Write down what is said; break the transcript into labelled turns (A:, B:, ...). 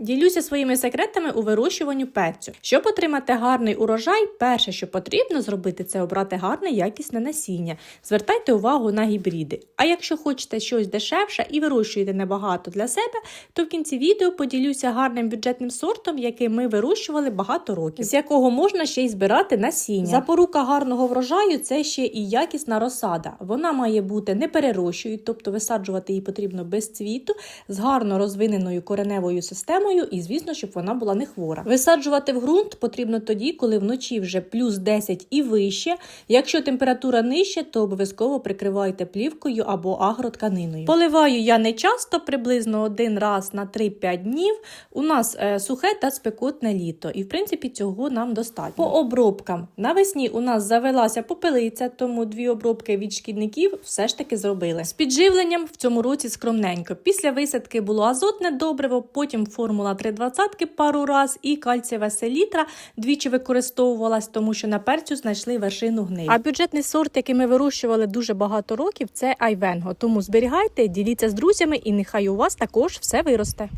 A: Ділюся своїми секретами у вирощуванню перцю. Щоб отримати гарний урожай, перше, що потрібно зробити, це обрати гарне якісне насіння. Звертайте увагу на гібриди. А якщо хочете щось дешевше і вирощуєте небагато для себе, то в кінці відео поділюся гарним бюджетним сортом, який ми вирощували багато років, з якого можна ще й збирати насіння. Запорука гарного врожаю це ще і якісна розсада. Вона має бути не перерощою, тобто висаджувати її потрібно без цвіту, з гарно розвиненою кореневою системою, і звісно, щоб вона була не хвора. Висаджувати в ґрунт потрібно тоді, коли вночі вже плюс 10 і вище. Якщо температура нижча, то обов'язково прикривайте плівкою або агротканиною. Поливаю я не часто, приблизно один раз на 3-5 днів. У нас е, сухе та спекотне літо, і в принципі цього нам достатньо. По обробкам навесні у нас завелася попелиця, тому дві обробки від шкідників все ж таки зробили. З підживленням в цьому році скромненько. Після висадки було азотне добриво, потім формула 320 пару раз і кальцієва селітра двічі використовувалась, тому що на перцю знайшли вершину гниль. А бюджетний сорт, який ми вирощували дуже багато років, це айвенго. Тому зберігайте, діліться з друзями, і нехай у вас також все виросте.